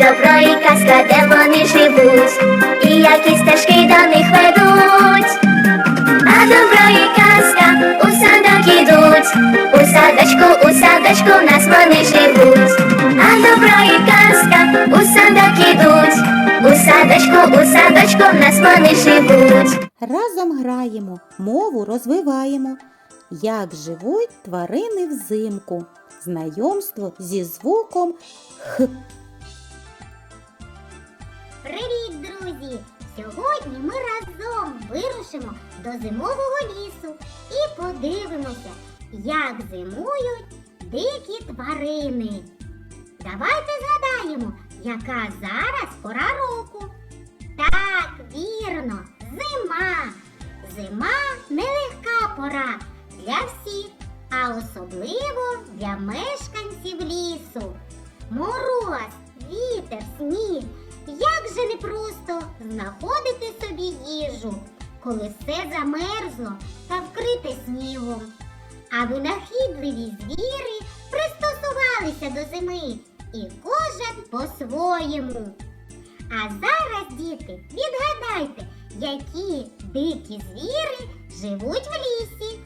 добро і казка, де вони живуть, і які стежки до них ведуть. А добро і казка у садок ідуть, у садочку, у садочку в нас вони живуть. А добро і казка у садок ідуть, у садочку, у садочку в нас вони живуть. Разом граємо, мову розвиваємо. Як живуть тварини взимку. Знайомство зі звуком Х. Привіт, друзі! Сьогодні ми разом вирушимо до зимового лісу і подивимося, як зимують дикі тварини. Давайте згадаємо, яка зараз пора року. Так, вірно, зима. Зима нелегка пора для всіх, а особливо для мешканців лісу. Мороз, вітер, сніг. Же непросто знаходити собі їжу, коли все замерзло та вкрите снігом. А винахідливі звіри пристосувалися до зими, і кожен по-своєму. А зараз, діти, відгадайте, які дикі звіри живуть в лісі.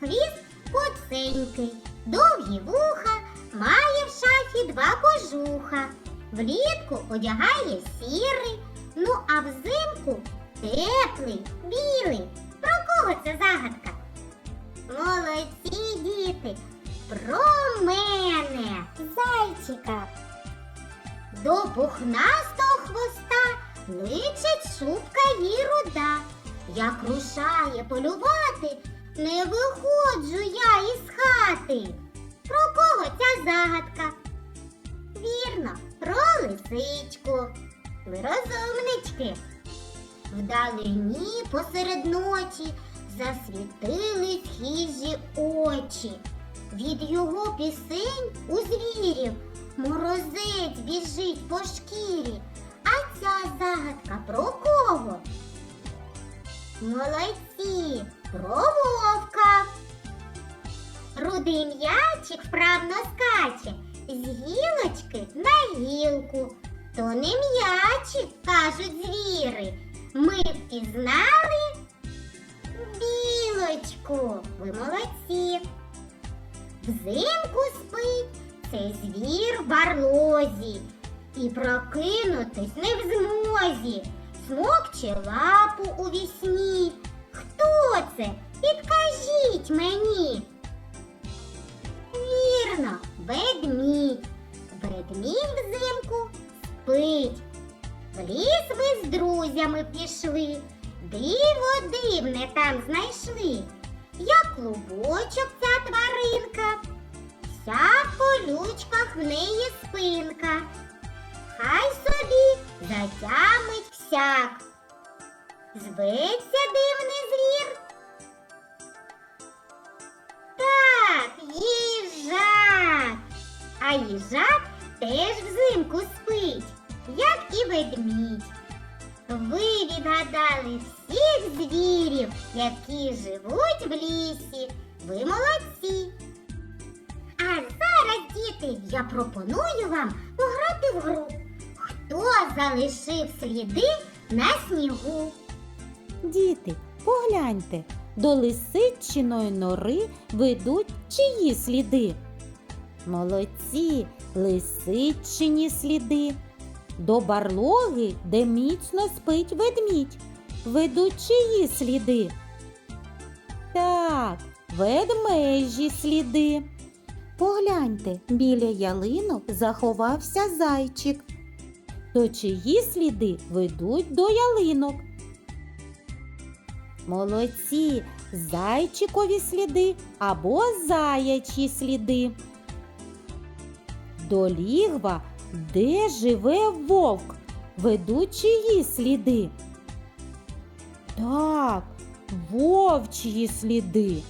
Хвіст коценький, довгі вуха, має в шафі два кожуха. Влітку одягає сірий, ну а взимку теплий, білий. Про кого це загадка? Молодці діти! Про мене, зайчика. До пухнастого хвоста личить шубка їй руда. Як рушає полювати, не виходжу я із хати. Про кого ця загадка? Про лисичку. Ви розумнички. Вдалині посеред ночі засвітились хижі очі. Від його пісень у звірів морозець біжить по шкірі. А ця загадка про кого? Молодці, про вовка. Рудий м'ячик вправно скаче з гілочки на гілку. То не м'ячик, кажуть звіри. Ми впізнали білочку. Ви молодці. Взимку спить цей звір в барлозі. І прокинутись не в змозі. Смокче лапу у вісні. Хто це? Підкажіть мені. Вірно, ведмідь. Ведмідь взимку спить. В ліс ви з друзями пішли, диво дивне там знайшли. Як клубочок ця тваринка, вся в колючках в неї спинка. Хай собі затямить всяк. Зветься дивний звір. Їжак теж взимку спить, як і ведмідь. Ви відгадали всіх звірів, які живуть в лісі. Ви молодці. А зараз, діти, я пропоную вам пограти в гру. Хто залишив сліди на снігу? Діти, погляньте, до лисичиної нори ведуть чиї сліди? Молодці, лисичині сліди. До барлоги, де міцно спить ведмідь, ведуть чиї сліди? Так, ведмежі сліди. Погляньте, біля ялинок заховався зайчик. То чиї сліди ведуть до ялинок? Молодці, зайчикові сліди або заячі сліди. До лігва, де живе вовк, ведуть чиї сліди? Так, вовчі сліди.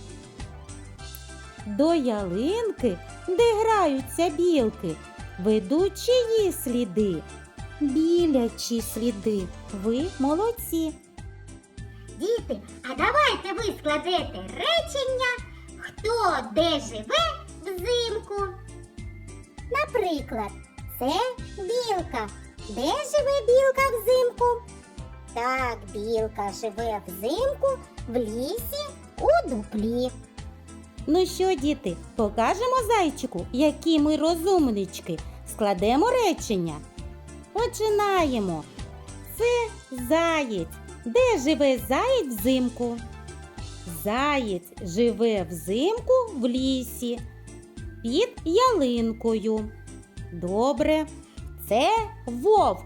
До ялинки, де граються білки, ведуть чиї сліди? Білячі сліди. Ви молодці. Діти, а давайте ви складете речення, хто де живе взимку. Наприклад, Це білка. Де живе білка взимку? Так, білка живе взимку в лісі у дуплі. Ну що, діти, покажемо зайчику, які ми розумнички. Складемо речення. Починаємо. Це заєць. Де живе заєць взимку? Заєць живе взимку в лісі під ялинкою. Добре. Це вовк.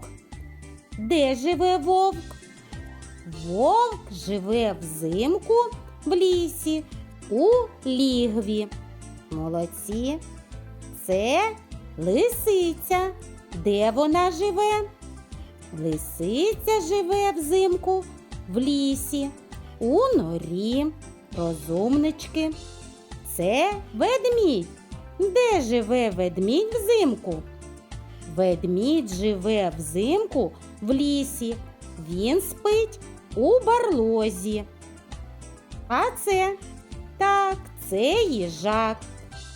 Де живе вовк? Вовк живе взимку в лісі у лігві. Молодці. Це лисиця. Де вона живе? Лисиця живе взимку в лісі, у норі. Розумнички. Це ведмідь. Де живе ведмідь взимку? Ведмідь живе взимку в лісі. Він спить у барлозі. А це так, це їжак.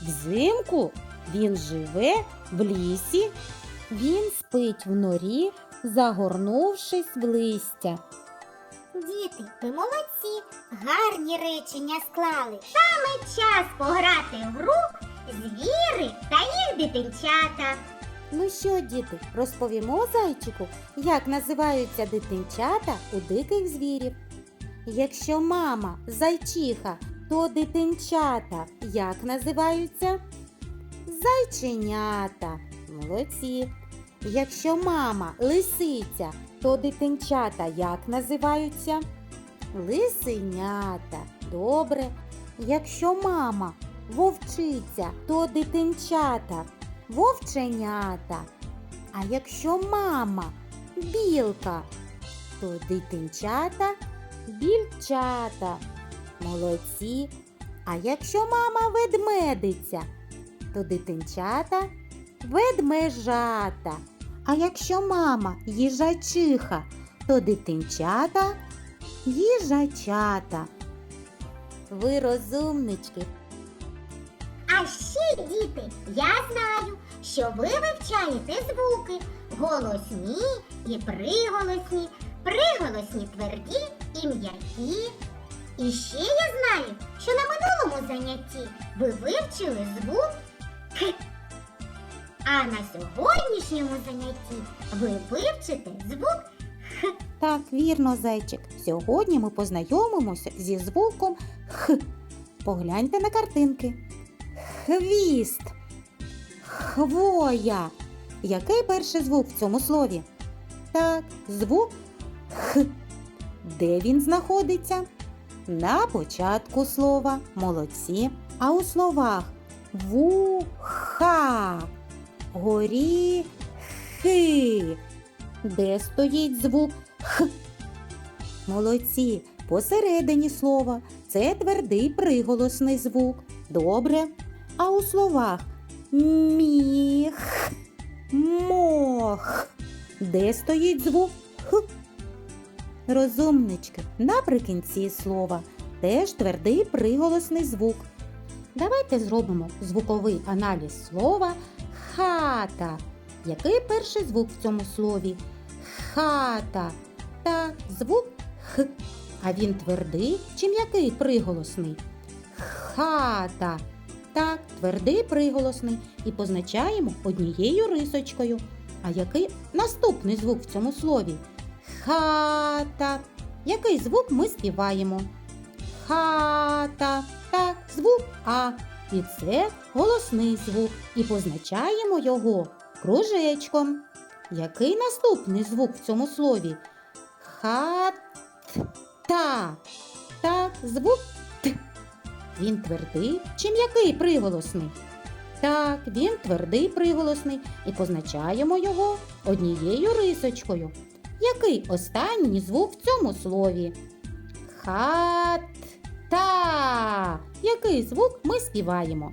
Взимку він живе в лісі. Він спить в норі, загорнувшись в листя. Діти, ви молодці, гарні речення склали. Саме час пограти в гру звіри та їх дитинчата. Ну що, діти, розповімо зайчику, як називаються дитинчата у диких звірів. Якщо мама зайчиха, то дитинчата як називаються? Зайченята. Молодці. Якщо мама лисиця, то дитинчата як називаються? Лисенята. Добре. Якщо мама вовчиця, то дитинчата вовченята. А якщо мама білка, то дитинчата більчата. Молодці. А якщо мама ведмедиця, то дитинчата ведмежата. А якщо мама їжачиха, то дитинчата їжачата. Ви розумнички, ще, діти, я знаю, що ви вивчаєте звуки голосні і приголосні, приголосні тверді і м'які. І ще я знаю, що на минулому занятті ви вивчили звук К. А на сьогоднішньому занятті ви вивчите звук Х. Так, вірно, зайчик. Сьогодні ми познайомимося зі звуком Х. Погляньте на картинки. Хвіст. Хвоя. Який перший звук в цьому слові? Так, звук Х. Де він знаходиться? На початку слова. Молодці. А у словах вуха, горіхи. Де стоїть звук Х? Молодці. Посередині слова це твердий приголосний звук. Добре. А у словах міх, мох. Де стоїть звук Х? Розумнички. Наприкінці слова теж твердий приголосний звук. Давайте зробимо звуковий аналіз слова хата. Який перший звук в цьому слові? Хата. Так, звук х. А він твердий чи м'який приголосний? Хата. Так, твердий приголосний. І позначаємо однією рисочкою. А який наступний звук в цьому слові? Хата. Який звук ми співаємо? Хата. Так, звук А. І це голосний звук. І позначаємо його кружечком. Який наступний звук в цьому слові? Хат-та. Так, звук. Він твердий чи м'який приголосний? Так, він твердий приголосний і позначаємо його однією рисочкою. Який останній звук в цьому слові? Хат-та. Який звук ми співаємо?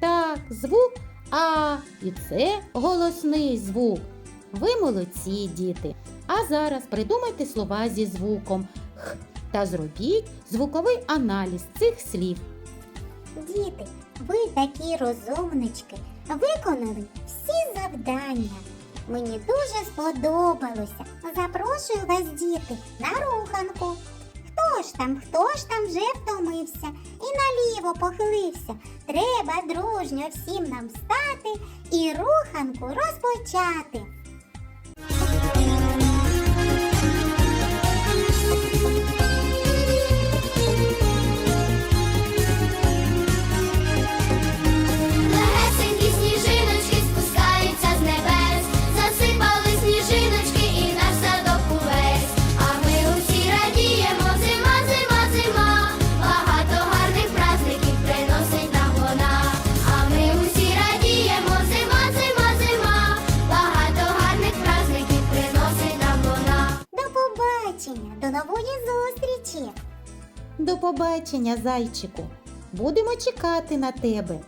Так, звук А. І це голосний звук. Ви молодці, діти. А зараз придумайте слова зі звуком Х та зробіть звуковий аналіз цих слів. Діти, ви такі розумнички. виконали всі завдання. Мені дуже сподобалося. Запрошую вас, діти, на руханку. Хто ж там, хто ж там вже втомився і наліво похилився? Треба дружньо всім нам встати і руханку розпочати. Побачення, зайчику. Будемо чекати на тебе.